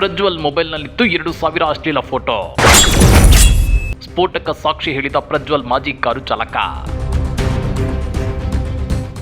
ಪ್ರಜ್ವಲ್ ಮೊಬೈಲ್ನಲ್ಲಿತ್ತು ಎರಡು ಸಾವಿರ ಅಶ್ಲೀಲ ಫೋಟೋ. ಸ್ಫೋಟಕ ಸಾಕ್ಷಿ ಹೇಳಿದ ಪ್ರಜ್ವಲ್ ಮಾಜಿ ಕಾರು ಚಾಲಕ.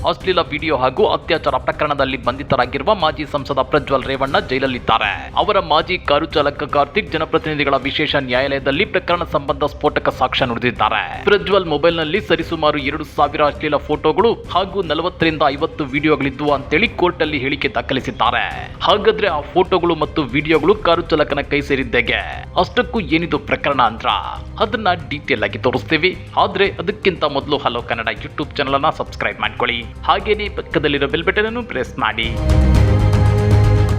ಅಶ್ಲೀಲ ವಿಡಿಯೋ ಹಾಗೂ ಅತ್ಯಾಚಾರ ಪ್ರಕರಣದಲ್ಲಿ ಬಂಧಿತರಾಗಿರುವ ಮಾಜಿ ಸಂಸದ ಪ್ರಜ್ವಲ್ ರೇವಣ್ಣ ಜೈಲಲ್ಲಿದ್ದಾರೆ. ಅವರ ಮಾಜಿ ಕಾರು ಚಾಲಕ ಕಾರ್ತಿಕ್ ಜನಪ್ರತಿನಿಧಿಗಳ ವಿಶೇಷ ನ್ಯಾಯಾಲಯದಲ್ಲಿ ಪ್ರಕರಣ ಸಂಬಂಧ ಸ್ಫೋಟಕ ಸಾಕ್ಷ್ಯ ನುಡಿದಿದ್ದಾರೆ. ಪ್ರಜ್ವಲ್ ಮೊಬೈಲ್ನಲ್ಲಿ ಸರಿಸುಮಾರು ಎರಡು ಸಾವಿರ ಅಶ್ಲೀಲ ಫೋಟೋಗಳು ಹಾಗೂ ನಲವತ್ತರಿಂದ ಐವತ್ತು ವಿಡಿಯೋಗಳಿದ್ದು ಅಂತೇಳಿ ಕೋರ್ಟ್ ಅಲ್ಲಿ ಹೇಳಿಕೆ ದಾಖಲಿಸಿದ್ದಾರೆ. ಹಾಗಾದ್ರೆ ಆ ಫೋಟೋಗಳು ಮತ್ತು ವಿಡಿಯೋಗಳು ಕಾರು ಚಾಲಕನ ಕೈ ಸೇರಿದ್ದೇಗೆ? ಅಷ್ಟಕ್ಕೂ ಏನಿದು ಪ್ರಕರಣ ಅಂದ್ರ? ಅದನ್ನ ಡೀಟೇಲ್ ಆಗಿ ತೋರಿಸ್ತೀವಿ. ಆದ್ರೆ ಅದಕ್ಕಿಂತ ಮೊದಲು ಹಲೋ ಕನ್ನಡ ಯೂಟ್ಯೂಬ್ ಚಾನಲ್ ಅನ್ನ ಸಬ್ಸ್ಕ್ರೈಬ್ ಮಾಡ್ಕೊಳ್ಳಿ. ಹಾಗೇನೇ ಪಕ್ಕದಲ್ಲಿರೋ ಬೆಲ್ ಬಟನ್ ಅನ್ನು ಪ್ರೆಸ್ ಮಾಡಿ.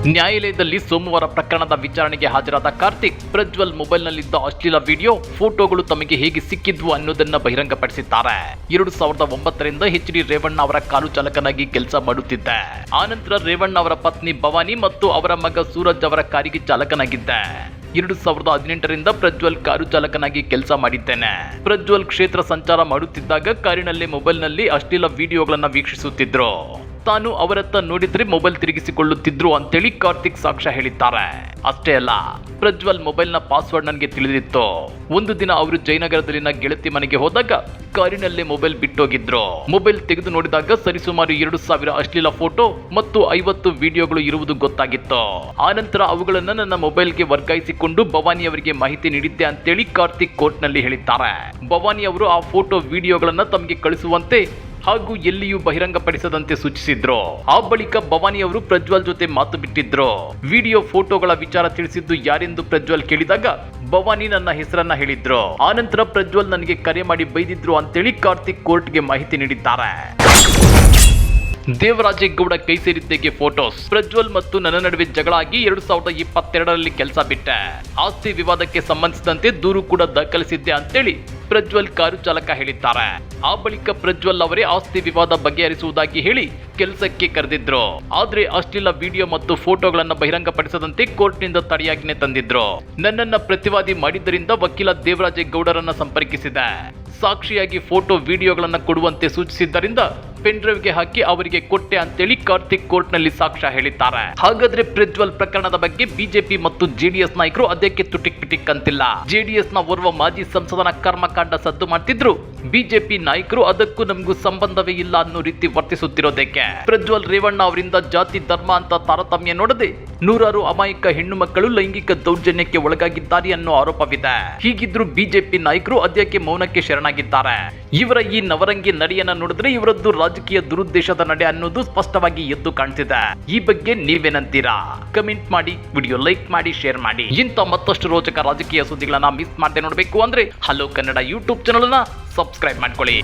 ನ್ಯಾಯಾಲಯದಲ್ಲಿ ಸೋಮವಾರ ಪ್ರಕರಣದ ವಿಚಾರಣೆಗೆ ಹಾಜರಾದ ಕಾರ್ತಿಕ್, ಪ್ರಜ್ವಲ್ ಮೊಬೈಲ್ನಲ್ಲಿದ್ದ ಅಶ್ಲೀಲ ವಿಡಿಯೋ, ಫೋಟೋಗಳು ತಮಗೆ ಹೇಗೆ ಸಿಕ್ಕಿದ್ವು ಅನ್ನೋದನ್ನ ಬಹಿರಂಗಪಡಿಸಿದ್ದಾರೆ. ಎರಡು ಸಾವಿರದ ಒಂಬತ್ತರಿಂದ ಎಚ್ ಡಿ ರೇವಣ್ಣ ಅವರ ಕಾರು ಚಾಲಕನಾಗಿ ಕೆಲಸ ಮಾಡುತ್ತಿದ್ದೆ. ಆನಂತರ ರೇವಣ್ಣ ಅವರ ಪತ್ನಿ ಭವಾನಿ ಮತ್ತು ಅವರ ಮಗ ಸೂರಜ್ ಅವರ ಕಾರಿಗೆ ಚಾಲಕನಾಗಿದ್ದೆ. ಎರಡು ಸಾವಿರದ ಹದಿನೆಂಟರಿಂದ ಪ್ರಜ್ವಲ್ ಕಾರು ಚಾಲಕನಾಗಿ ಕೆಲಸ ಮಾಡಿದ್ದೇನೆ. ಪ್ರಜ್ವಲ್ ಕ್ಷೇತ್ರ ಸಂಚಾರ ಮಾಡುತ್ತಿದ್ದಾಗ ಕಾರಿನಲ್ಲಿ ಮೊಬೈಲ್ನಲ್ಲಿ ಅಶ್ಲೀಲ ವಿಡಿಯೋಗಳನ್ನು ವೀಕ್ಷಿಸುತ್ತಿದ್ರು. ತಾನು ಅವರತ್ತ ನೋಡಿದ್ರೆ ಮೊಬೈಲ್ ತಿರುಗಿಸಿಕೊಳ್ಳುತ್ತಿದ್ರು ಅಂತೇಳಿ ಕಾರ್ತಿಕ್ ಸಾಕ್ಷ್ಯ ಹೇಳಿದ್ದಾರೆ. ಅಷ್ಟೇ ಅಲ್ಲ, ಪ್ರಜ್ವಲ್ ಮೊಬೈಲ್ನ ಪಾಸ್ವರ್ಡ್ ನನಗೆ ತಿಳಿದಿತ್ತು. ಒಂದು ದಿನ ಅವರು ಜಯನಗರದಲ್ಲಿನ ಗೆಳತಿ ಮನೆಗೆ ಹೋದಾಗ ಕಾರಿನಲ್ಲೇ ಮೊಬೈಲ್ ಬಿಟ್ಟೋಗಿದ್ರು. ಮೊಬೈಲ್ ತೆಗೆದು ನೋಡಿದಾಗ ಸರಿಸುಮಾರು ಎರಡು ಸಾವಿರ ಅಶ್ಲೀಲ ಫೋಟೋ ಮತ್ತು ಐವತ್ತು ವಿಡಿಯೋಗಳು ಇರುವುದು ಗೊತ್ತಾಗಿತ್ತು. ಆನಂತರ ಅವುಗಳನ್ನು ನನ್ನ ಮೊಬೈಲ್ಗೆ ವರ್ಗಾಯಿಸಿಕೊಂಡು ಭವಾನಿ ಅವರಿಗೆ ಮಾಹಿತಿ ನೀಡಿದ್ದೆ ಅಂತೇಳಿ ಕಾರ್ತಿಕ್ ಕೋರ್ಟ್ನಲ್ಲಿ ಹೇಳಿದ್ದಾರೆ. ಭವಾನಿ ಅವರು ಆ ಫೋಟೋ, ವಿಡಿಯೋಗಳನ್ನು ತಮಗೆ ಕಳಿಸುವಂತೆ ಹಾಗೂ ಎಲ್ಲಿಯೂ ಬಹಿರಂಗಪಡಿಸದಂತೆ ಸೂಚಿಸಿದ್ರು. ಆ ಬಳಿಕ ಭವಾನಿ ಅವರು ಪ್ರಜ್ವಲ್ ಜೊತೆ ಮಾತು ಬಿಟ್ಟಿದ್ರು. ವಿಡಿಯೋ ಫೋಟೋಗಳ ವಿಚಾರ ತಿಳಿಸಿದ್ದು ಯಾರೆಂದು ಪ್ರಜ್ವಲ್ ಕೇಳಿದಾಗ ಭವಾನಿ ನನ್ನ ಹೆಸರನ್ನ ಹೇಳಿದ್ರು. ಆನಂತರ ಪ್ರಜ್ವಲ್ ನನಗೆ ಕರೆ ಮಾಡಿ ಬೈದಿದ್ರು ಅಂತೇಳಿ ಕಾರ್ತಿಕ್ ಕೋರ್ಟ್ಗೆ ಮಾಹಿತಿ ನೀಡಿದ್ದಾರೆ. ದೇವರಾಜೇಗೌಡ ಕೈ ಸೇರಿದ್ದೆಗೆ ಫೋಟೋಸ್. ಪ್ರಜ್ವಲ್ ಮತ್ತು ನನ್ನ ನಡುವೆ ಜಗಳಾಗಿ ಎರಡು ಸಾವಿರದ ಇಪ್ಪತ್ತೆರಡರಲ್ಲಿ ಕೆಲಸ ಬಿಟ್ಟೆ. ಆಸ್ತಿ ವಿವಾದಕ್ಕೆ ಸಂಬಂಧಿಸಿದಂತೆ ದೂರು ಕೂಡ ದಾಖಲಿಸಿದ್ದೆ ಅಂತೇಳಿ ಪ್ರಜ್ವಲ್ ಕಾರು ಚಾಲಕ ಹೇಳಿದ್ದಾರೆ. ಆ ಬಳಿಕ ಪ್ರಜ್ವಲ್ ಅವರೇ ಆಸ್ತಿ ವಿವಾದ ಬಗೆಹರಿಸುವುದಾಗಿ ಹೇಳಿ ಕೆಲಸಕ್ಕೆ ಕರೆದಿದ್ರು. ಆದ್ರೆ ಅಷ್ಟೆಲ್ಲ ವಿಡಿಯೋ ಮತ್ತು ಫೋಟೋಗಳನ್ನ ಬಹಿರಂಗಪಡಿಸದಂತೆ ಕೋರ್ಟ್ನಿಂದ ತಡೆಯಾಜ್ಞೆ ತಂದಿದ್ರು. ನನ್ನನ್ನ ಪ್ರತಿವಾದಿ ಮಾಡಿದ್ದರಿಂದ ವಕೀಲ ದೇವರಾಜೇಗೌಡರನ್ನ ಸಂಪರ್ಕಿಸಿದೆ. ಸಾಕ್ಷಿಯಾಗಿ ಫೋಟೋ, ವಿಡಿಯೋಗಳನ್ನ ಕೊಡುವಂತೆ ಸೂಚಿಸಿದ್ದರಿಂದ ಪೆನ್ ಡ್ರೈವ್ಗೆ ಹಾಕಿ ಅವರಿಗೆ ಕೊಟ್ಟೆ ಅಂತೇಳಿ ಕಾರ್ತಿಕ್ ಕೋರ್ಟ್ನಲ್ಲಿ ಸಾಕ್ಷ್ಯ ಹೇಳಿದ್ದಾರೆ. ಹಾಗಾದ್ರೆ ಪ್ರಜ್ವಲ್ ಪ್ರಕರಣದ ಬಗ್ಗೆ ಬಿಜೆಪಿ ಮತ್ತು ಜೆಡಿಎಸ್ ನಾಯಕರು ಅದಕ್ಕೆ ತುಟಿಕ್ ಪಿಟಿಕ್ ಅಂತಿಲ್ಲ? ಜೆಡಿಎಸ್ನ ಓರ್ವ ಮಾಜಿ ಸಂಸದನ ಕರ್ಮಕಾಂಡ ಸದ್ದು ಮಾಡ್ತಿದ್ರು. ಬಿಜೆಪಿ ನಾಯಕರು ಅದಕ್ಕೂ ನಮಗೂ ಸಂಬಂಧವೇ ಇಲ್ಲ ಅನ್ನೋ ರೀತಿ ವರ್ತಿಸುತ್ತಿರೋದಕ್ಕೆ ಪ್ರಜ್ವಲ್ ರೇವಣ್ಣ ಅವರಿಂದ ಜಾತಿ, ಧರ್ಮ ಅಂತ ತಾರತಮ್ಯ ನೋಡದೆ ನೂರಾರು ಅಮಾಯಕ ಹೆಣ್ಣು ಮಕ್ಕಳು ಲೈಂಗಿಕ ದೌರ್ಜನ್ಯಕ್ಕೆ ಒಳಗಾಗಿದ್ದಾರೆ ಅನ್ನೋ ಆರೋಪವಿದೆ. ಹೀಗಿದ್ರು ಬಿಜೆಪಿ ನಾಯಕರು ಅದಕ್ಕೆ ಮೌನಕ್ಕೆ ಶರಣಾಗಿದ್ದಾರೆ? ಇವರ ಈ ನವರಂಗಿ ನಡೆಯನ್ನ ನೋಡಿದ್ರೆ ಇವರದ್ದು ರಾಜಕೀಯ ದುರುದ್ದೇಶದ ನಡೆ ಅನ್ನೋದು ಸ್ಪಷ್ಟವಾಗಿ ಎದ್ದು ಕಾಣ್ತಿದೆ. ಈ ಬಗ್ಗೆ ನೀವೇನಂತೀರಾ? ಕಮೆಂಟ್ ಮಾಡಿ ವಿಡಿಯೋ ಲೈಕ್ ಮಾಡಿ ಶೇರ್ ಮಾಡಿ. ಇಂಥ ಮತ್ತಷ್ಟು ರೋಚಕ ರಾಜಕೀಯ ಸುದ್ದಿಗಳನ್ನ ಮಿಸ್ ಮಾಡದೆ ನೋಡಬೇಕು ಅಂದ್ರೆ ಹಲೋ ಕನ್ನಡ ಯೂಟ್ಯೂಬ್ ಚಾನಲ್ನ ಸಬ್ಸ್ಕ್ರೈಬ್ ಮಾಡ್ಕೊಳ್ಳಿ.